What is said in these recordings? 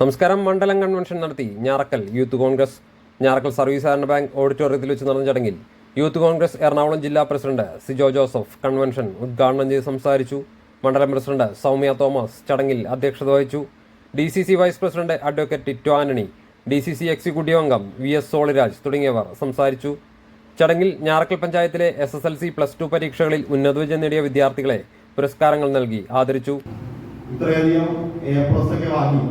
നമസ്കാരം. മണ്ഡലം കൺവെൻഷൻ നടത്തി Njarakkal youth Congress. Njarakkal service സഹകരണ ബാങ്ക് ഓഡിറ്റോറിയത്തിൽ വെച്ച് നടന്ന ചടങ്ങിൽ യൂത്ത് കോൺഗ്രസ് എറണാകുളം ജില്ലാ പ്രസിഡന്റ് സിജോ ജോസഫ് കൺവെൻഷൻ ഉദ്ഘാടനം ചെയ്ത് സംസാരിച്ചു. മണ്ഡലം പ്രസിഡന്റ് സൗമ്യ തോമസ് ചടങ്ങിൽ അധ്യക്ഷത വഹിച്ചു. D C C vice president advocate Tito Antony D C C executive അംഗം വി എസ് സോളിരാജ് തുടങ്ങിയവർ സംസാരിച്ചു. ചടങ്ങിൽ ഞാറക്കൽ പഞ്ചായത്തിലെ S S L C plus two പരീക്ഷകളിൽ ഉന്നത വിജയം നേടിയ വിദ്യാർത്ഥികളെ പുരസ്കാരങ്ങൾ നൽകി ആദരിച്ചു. ഇത്രയധികം എ പ്ലസ് ഒക്കെ വാങ്ങി.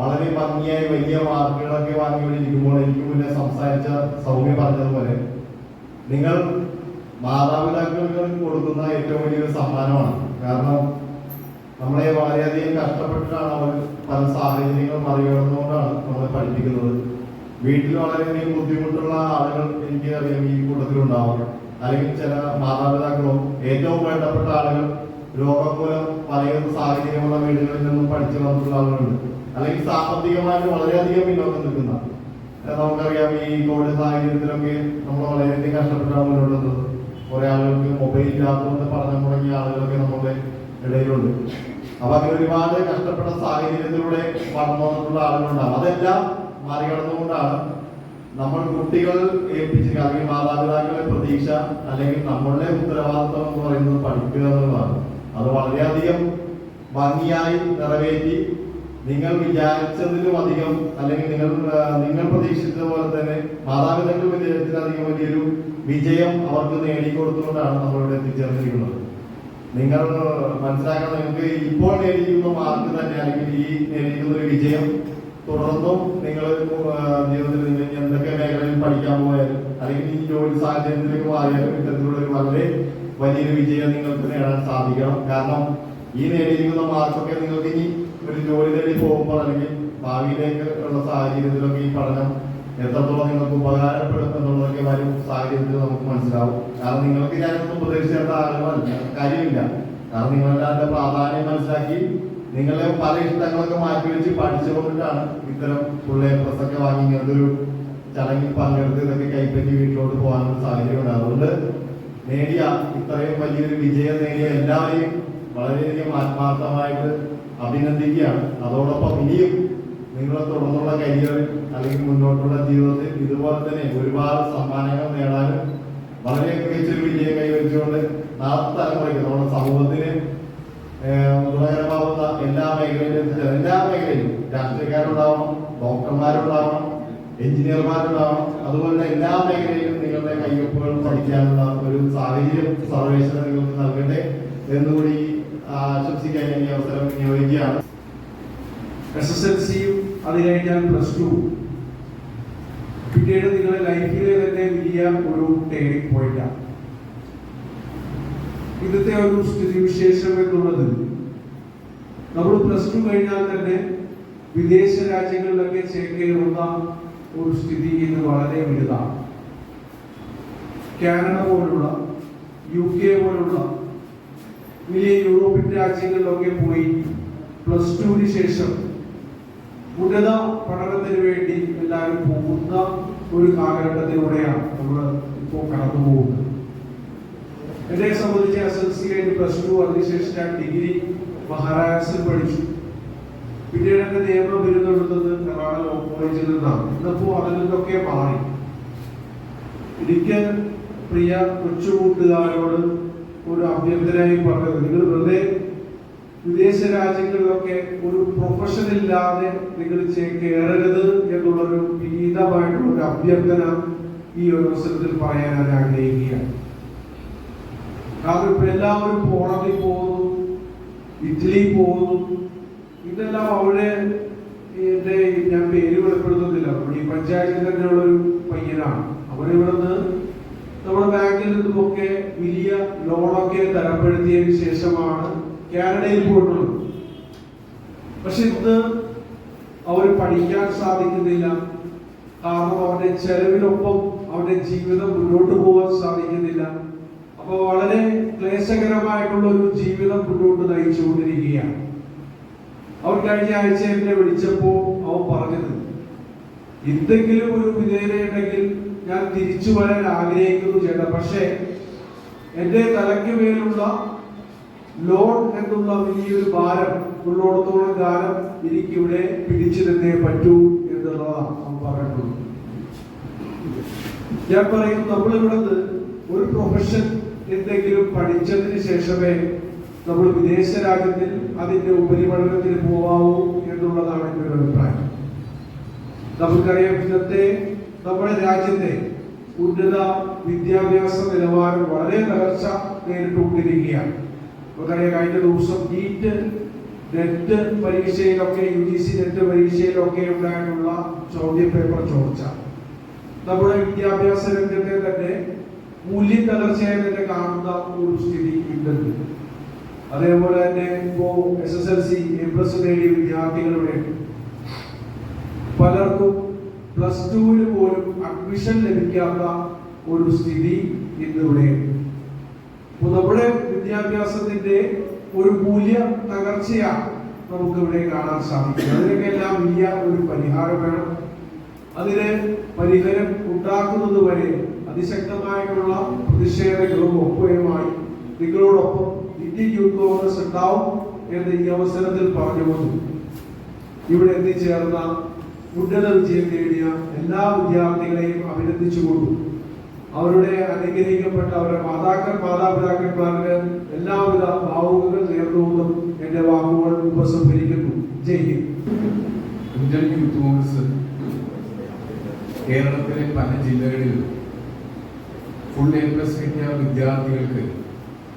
വളരെ ഭംഗിയായി വലിയ മാർക്കുകളൊക്കെ വാങ്ങിക്കൊണ്ടിരിക്കുമ്പോൾ എനിക്ക് മുന്നേ സംസാരിച്ച സൗമ്യ പറഞ്ഞതുപോലെ നിങ്ങൾ മാതാപിതാക്കൾക്ക് കൊടുക്കുന്ന ഏറ്റവും വലിയൊരു സമ്മാനമാണ്. കാരണം നമ്മളെ വളരെയധികം കഷ്ടപ്പെട്ടിട്ടാണ് അവർ പല സാഹചര്യങ്ങൾ മറികടന്നുകൊണ്ടാണ് നമ്മളെ പഠിപ്പിക്കുന്നത്. വീട്ടിൽ വളരെയധികം ബുദ്ധിമുട്ടുള്ള ആളുകൾ എനിക്ക് അറിയാം ഈ കൂട്ടത്തിലുണ്ടാവും. അല്ലെങ്കിൽ ചില മാതാപിതാക്കളോ ഏറ്റവും വേണ്ടപ്പെട്ട ആളുകൾ രോഗം മൂലം പലയും സാഹചര്യമുള്ള വീടുകളിൽ നിന്നും പഠിച്ചു വന്നിട്ടുള്ള ആളുകളുണ്ട്. അല്ലെങ്കിൽ സാമ്പത്തികമായിട്ട് വളരെയധികം പിന്നോക്കം നിൽക്കുന്ന. നമുക്കറിയാം ഈ കോവിഡ് സാഹചര്യത്തിലൊക്കെ നമ്മൾ വളരെയധികം കഷ്ടപ്പെട്ടാണ് മുന്നോട്ട് വന്നത്. കുറെ ആളുകൾക്ക് മൊബൈൽ ഇല്ലാത്തതുകൊണ്ട് പഠനം തുടങ്ങിയ ആളുകളൊക്കെ നമ്മുടെ ഇടയിലുണ്ട്. അപ്പൊ അങ്ങനെ ഒരുപാട് കഷ്ടപ്പെട്ട സാഹചര്യത്തിലൂടെ വളർന്നു വന്നിട്ടുള്ള ആളുകളുണ്ടാവും. അതെല്ലാം മറികടന്നുകൊണ്ടാണ് നമ്മൾ കുട്ടികൾ ഏൽപ്പിച്ച അല്ലെങ്കിൽ മാതാപിതാക്കളെ പ്രതീക്ഷ അല്ലെങ്കിൽ നമ്മളുടെ ഉത്തരവാദിത്വം എന്ന് പറയുന്നത് പഠിക്കുക എന്നുള്ളതാണ്. അത് വളരെയധികം ഭംഗിയായി നിറവേറ്റി നിങ്ങൾ വിചാരിച്ചതിലും അധികം അല്ലെങ്കിൽ നിങ്ങൾ നിങ്ങൾ പ്രതീക്ഷിച്ചത് പോലെ തന്നെ മാതാപിതാക്കൾ വിചാരിച്ചതിലധികം വലിയൊരു വിജയം അവർക്ക് നേടിക്കൊടുത്തുകൊണ്ടാണ് നമ്മളിവിടെ എത്തിച്ചേർന്നിരിക്കുന്നത്. നിങ്ങൾ മനസ്സിലാക്കണം നിങ്ങൾക്ക് ഇപ്പോൾ നേടിയിരിക്കുന്ന മാർക്ക് തന്നെ അല്ലെങ്കിൽ ഈ നേടിയിരിക്കുന്ന ഒരു വിജയം തുടർന്നും നിങ്ങൾ ജീവിതത്തിൽ എന്തൊക്കെ മേഖലയിൽ പഠിക്കാൻ പോയാലും അല്ലെങ്കിൽ ഈ ജോലി സാഹചര്യത്തിലേക്ക് മാറിയാലും ഇത്തരത്തിലുള്ള ഒരു വളരെ വലിയൊരു വിജയം നിങ്ങൾക്ക് നേടാൻ സാധിക്കണം. കാരണം ഈ നേടിയിരിക്കുന്ന മാർക്കൊക്കെ നിങ്ങൾക്ക് ഇനി ഒരു ജോലി തേടി പോകുമ്പോൾ അല്ലെങ്കിൽ ഭാവിയിലേക്ക് ഉള്ള സാഹചര്യത്തിലൊക്കെ ഈ പഠനം എത്രത്തോളം നിങ്ങൾക്ക് ഉപകാരപ്പെടും എന്നുള്ളതൊക്കെ വരും സാഹചര്യത്തിൽ നമുക്ക് മനസ്സിലാവും. കാരണം നിങ്ങൾക്ക് ഞാനൊന്നും ഉപദേശിക്കേണ്ട ആളുകളല്ല. കാര്യമില്ല. കാരണം നിങ്ങളുടെ അതിന്റെ പ്രാധാന്യം മനസ്സിലാക്കി നിങ്ങളെ പല ഇഷ്ടങ്ങളൊക്കെ മാറ്റി വെച്ച് പഠിച്ചുകൊണ്ടിട്ടാണ് ഇത്തരം പുള്ളിയെ പ്രസൊക്കെ വാങ്ങി ഇങ്ങനത്തെ ചടങ്ങിൽ പങ്കെടുത്ത് ഇതൊക്കെ കൈപ്പറ്റി വീട്ടിലോട്ട് പോകാനുള്ള സാഹചര്യം ഉണ്ട് അതുകൊണ്ട് നേടിയ ഇത്രയും വലിയൊരു വിജയം നേടിയ എല്ലാവരെയും വളരെയധികം ആത്മാർത്ഥമായിട്ട് അഭിനന്ദിക്കുകയാണ്. അതോടൊപ്പം ഇനിയും നിങ്ങളെ തുടർന്നുള്ള കരിയറിൽ അല്ലെങ്കിൽ മുന്നോട്ടുള്ള ജീവിതത്തിൽ ഇതുപോലെ തന്നെ ഒരുപാട് സമ്മാനങ്ങൾ നേടാനും വളരെ മികച്ചൊരു വിജയം കൈവരിച്ചുകൊണ്ട് നാളത്തെ തലമുറയ്ക്ക് നമ്മുടെ സമൂഹത്തിന് ഗുണകരമാവുന്ന എല്ലാ മേഖലയിലും എല്ലാ മേഖലയിലും രാഷ്ട്രീയക്കാരുണ്ടാവണം ഡോക്ടർമാരുണ്ടാവണം എഞ്ചിനീയർമാരുണ്ടാവണം അതുപോലെ എല്ലാ മേഖലയിലും നിങ്ങളുടെ കയ്യൊപ്പുകൾ പഠിക്കാനുള്ള ഒരു സാഹചര്യം സർവേശ്വരൻ നിങ്ങൾക്ക് നൽകട്ടെ. എന്നുകൂടി ആശംസിക്കാൻ ഈ അവസരം വിനിയോഗിക്കുകയാണ്. എസ് എസ് എൽ സിയും അത് കഴിഞ്ഞാൽ പ്ലസ് ടു പിന്നീട് നിങ്ങളുടെ ലൈഫിലെ തന്നെ വലിയ ഒരു ടേണിംഗ് പോയിന്റാണ് ഇന്നത്തെ ഒരു സ്ഥിതിവിശേഷം എന്നുള്ളത് നമ്മൾ പ്ലസ് ടു കഴിഞ്ഞാൽ തന്നെ വിദേശ രാജ്യങ്ങളിലൊക്കെ ചേക്കേറുന്ന ഒരു സ്ഥിതി ഇന്ന് വളരെ വലുതാണ്. കാനഡ പോലുള്ള യു കെ പോലുള്ള വലിയ യൂറോപ്യൻ രാജ്യങ്ങളിലൊക്കെ പോയി പ്ലസ് ടുവിന് ശേഷം ഉന്നത പഠനത്തിന് വേണ്ടി എല്ലാവരും പോകുന്ന ഒരു കാലഘട്ടത്തിലൂടെയാണ് നമ്മൾ ഇപ്പോൾ കടന്നു പോകുന്നത്. എന്നെ സംബന്ധിച്ച് എസ് എൽ സി കഴിഞ്ഞ് പ്ലസ് ടു അതിനുശേഷം ഞാൻ ഡിഗ്രി മഹാരാഷ്ട്രയിൽ പഠിച്ചു. പിന്നീട് എന്റെ നിയമം ബിരുദം എടുത്തത് കർണാടക ലോ കോളേജിൽ നിന്നാണ്. ഇന്നിപ്പോ അതിൽ നിന്നൊക്കെ മാറി. എനിക്ക് പ്രിയ കൊച്ചുകൂട്ടുകാരോട് ഒരു അഭ്യർത്ഥനയായി പറഞ്ഞത്. നിങ്ങൾ വെറുതെ വിദേശ രാജ്യങ്ങളിലൊക്കെ ഒരു പ്രൊഫഷൻ ഇല്ലാതെ നിങ്ങൾ കയറരുത് എന്നുള്ളൊരു ഭീതമായിട്ടുള്ള ഒരു അഭ്യർത്ഥന ഈ ഒരു അവസരത്തിൽ പറയാൻ ഞാൻ ആഗ്രഹിക്കുകയാണ്. കാരണം ഇപ്പൊ എല്ലാവരും പോളണ്ടിൽ പോകുന്നു ഇറ്റലി പോകുന്നു ഇതെല്ലാം അവിടെ എന്റെ ഞാൻ പേര് വെളിപ്പെടുത്തുന്നില്ല. ഈ പഞ്ചായത്തിൽ തന്നെയുള്ള ഒരു പയ്യനാണ് അവരിവിടുന്ന് നമ്മുടെ ബാങ്കിൽ നിന്നുമൊക്കെ വലിയ ലോണൊക്കെ തരപ്പെടുത്തിയതിന് ശേഷമാണ് കാനഡയിൽ പോയിട്ടുള്ളത്. പക്ഷെ ഇന്ന് അവർ പഠിക്കാൻ സാധിക്കുന്നില്ല. കാരണം അവരുടെ ചെലവിനൊപ്പം അവരുടെ ജീവിതം മുന്നോട്ട് പോകാൻ സാധിക്കുന്നില്ല. അപ്പൊ വളരെ ക്ലേശകരമായിട്ടുള്ള ഒരു ജീവിതം മുന്നോട്ട് നയിച്ചുകൊണ്ടിരിക്കുകയാണ്. അവർ കഴിഞ്ഞ ആഴ്ച എന്നെ വിളിച്ചപ്പോ അവൻ പറഞ്ഞത് എന്തെങ്കിലും ഒരു വിധേയതയുണ്ടെങ്കിൽ ഞാൻ തിരിച്ചു വരാൻ ആഗ്രഹിക്കുന്നു ചേട്ടാ. പക്ഷേ എന്റെ തലയ്ക്ക് മേലുള്ള ലോൺ എന്നുള്ള വലിയൊരു ഭാരം ഉള്ളോടത്തോളം കാലം എനിക്കിവിടെ പിടിച്ചു തന്നേ പറ്റൂ എന്നുള്ളതാണ് നാം പറഞ്ഞിട്ടുള്ളത് ഞാൻ പറയും നമ്മളിവിടെ ഒരു പ്രൊഫഷൻ എന്തെങ്കിലും പഠിച്ചതിന് ശേഷമേ നമ്മൾ വിദേശ രാജ്യത്തിൽ അതിന്റെ ഉപരിപഠനത്തിന് പോവാവൂ എന്നുള്ളതാണ് എന്റെ ഒരു അഭിപ്രായം. നമുക്കറിയാം ഇന്നത്തെ നമ്മുടെ രാജ്യത്തെ ഉന്നത വിദ്യാഭ്യാസ നിലവാരം വളരെ തകർച്ച നേരിട്ടുകൊണ്ടിരിക്കുകയാണ്. നമുക്കറിയാം കഴിഞ്ഞ ദിവസം നീറ്റ് നെറ്റ് പരീക്ഷയിലൊക്കെ യു ജി സി നെറ്റ് പരീക്ഷയിലൊക്കെ ഉണ്ടായിട്ടുള്ള ചോദ്യ പേപ്പർ ചോർച്ച നമ്മുടെ വിദ്യാഭ്യാസ രംഗത്തെ തന്നെ മൂല്യം തകർച്ചയായി തന്നെ കാണുന്ന ഒരു സ്ഥിതി ഉണ്ട് അതേപോലെ തന്നെ ഇപ്പോ S S L C A plus നേടിയ വിദ്യാർത്ഥികളുടെ പലർക്കും പ്ലസ് ടുവിന് പോലും അഡ്മിഷൻ ലഭിക്കാത്ത ഒരു സ്ഥിതി ഇന്നിവിടെ. അപ്പൊ നമ്മുടെ വിദ്യാഭ്യാസത്തിന്റെ ഒരു മൂല്യ തകർച്ചയാണ് നമുക്ക് ഇവിടെ കാണാൻ സാധിക്കും അതിനൊക്കെ എല്ലാം വലിയ ഒരു പരിഹാരം വേണം. അതിന് പരിഹാരം ഉണ്ടാക്കുന്നത് വരെ അതിശക്തമായിട്ടുള്ള പ്രതിഷേധങ്ങളും ഒപ്പയുമായി നിങ്ങളോടൊപ്പം ഇന്ത്യൻ യൂത്ത് കോൺഗ്രസ് ഉണ്ടാവും എന്ന് ഈ അവസരത്തിൽ പറഞ്ഞു പറഞ്ഞുകൊണ്ട് ഇവിടെ എത്തിച്ചേർന്ന ഉന്നത വിജയം നേടിയ എല്ലാ വിദ്യാർത്ഥികളെയും അഭിനന്ദിച്ചുകൊണ്ടു അവരുടെ അനുഗ്രഹിക്കപ്പെട്ട അവരുടെ മാതാക്കൾ മാതാപിതാക്കന്മാർക്ക് എല്ലാവിധ ഭാവുകങ്ങൾ നേർന്നുകൊണ്ടും എന്റെ വാക്കുകൾ ഉപസംഹരിക്കുന്നു. ജയ് കേരളത്തിലെ പല ജില്ലകളിലും ഫുൾ എ പ്ലസ് കിട്ടിയ വിദ്യാർത്ഥികൾക്ക്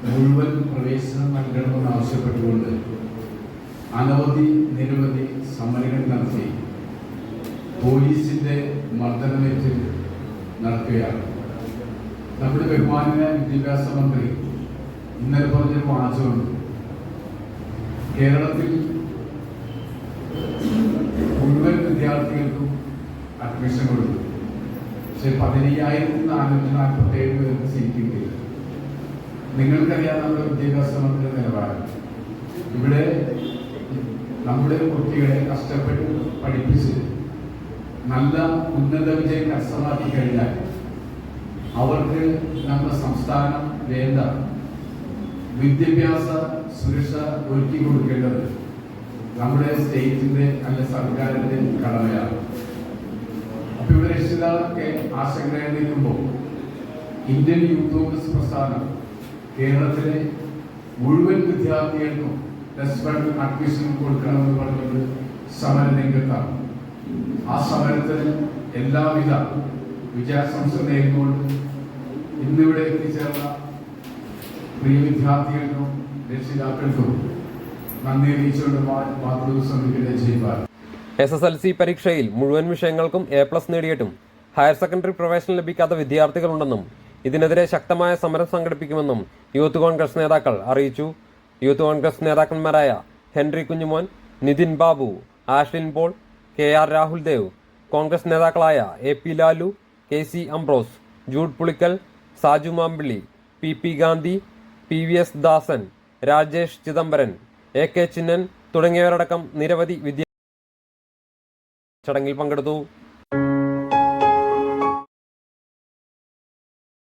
മുഴുവൻ പ്രവേശനം നൽകണമെന്ന് ആവശ്യപ്പെട്ടുകൊണ്ട് അനവധി നിരവധി സമരങ്ങൾ നടത്തി. പോലീസിന്റെ മർദ്ദനമേറ്റ് നടത്തുകയാണ് നമ്മുടെ ബഹുമാന വിദ്യാഭ്യാസ മന്ത്രി ഇന്നലെ പറഞ്ഞൊരു വാചകമുണ്ട്. കേരളത്തിൽ മുഴുവൻ വിദ്യാർത്ഥികൾക്കും അഡ്മിഷൻ കൊടുത്തു. പക്ഷെ പതിനയ്യായിരത്തി നാനൂറ്റി നാൽപ്പത്തി ഏഴ് പേർക്ക് സീറ്റ് കിട്ടിയില്ല. നിങ്ങൾക്കറിയാം നമ്മുടെ വിദ്യാഭ്യാസ മന്ത്രി നിലവാരം ഇവിടെ നമ്മുടെ കുട്ടികളെ കഷ്ടപ്പെട്ട് പഠിപ്പിച്ച് നല്ല ഉന്നത വിജയം കരസ്ഥമാക്കി കഴിഞ്ഞാൽ അവർക്ക് നമ്മുടെ സംസ്ഥാനം വേണ്ട വിദ്യാഭ്യാസ സുരക്ഷ ഒരുക്കി കൊടുക്കേണ്ടത് നമ്മുടെ സ്റ്റേറ്റിന്റെ അല്ല സർക്കാരിന്റെ കടമയാണ്. അപ്പൊ ഇവിടെ രക്ഷിതാക്കളൊക്കെ ആശങ്കയിൽ നിൽക്കുമ്പോൾ ഇന്ത്യൻ യൂത്ത് കോൺഗ്രസ് പ്രസ്ഥാനം കേരളത്തിലെ മുഴുവൻ വിദ്യാർത്ഥികൾക്കും പ്ലസ് വൺ അഡ്മിഷൻ കൊടുക്കണമെന്ന് പറഞ്ഞത് സമര രംഗത്താണ് ആ സമരത്തിന് എല്ലാവിധ വിജയാശംസ നേരിക്കൊണ്ട് ഇന്നിവിടെ എത്തിച്ചേർന്ന പ്രിയ വിദ്യാർത്ഥികൾക്കും രക്ഷിതാക്കൾക്കും നന്ദി അറിയിച്ചുകൊണ്ട് മാതൃദിവസം ഇവിടെ ചെയ്യുവാൻ എസ് എസ് എൽ സി പരീക്ഷയിൽ മുഴുവൻ വിഷയങ്ങൾക്കും എ പ്ലസ് നേടിയിട്ടും ഹയർ സെക്കൻഡറി പ്രവേശനം ലഭിക്കാത്ത വിദ്യാർത്ഥികളുണ്ടെന്നും ഇതിനെതിരെ ശക്തമായ സമരം സംഘടിപ്പിക്കുമെന്നും യൂത്ത് കോൺഗ്രസ് നേതാക്കൾ അറിയിച്ചു. Youth Congress നേതാക്കന്മാരായ Henry Kunjumon Nithin Babu Ashlin Paul K R Rahul Dev Congress നേതാക്കളായ A P Lalu K C Ambrose Jude Pulickal Saju Mampilly P P Gandhi P V S Dasan Rajesh Chidambaran A K Chinnan തുടങ്ങിയവരടക്കം നിരവധി വിദ്യാർത്ഥി ചടങ്ങിൽ പങ്കെടുത്തു.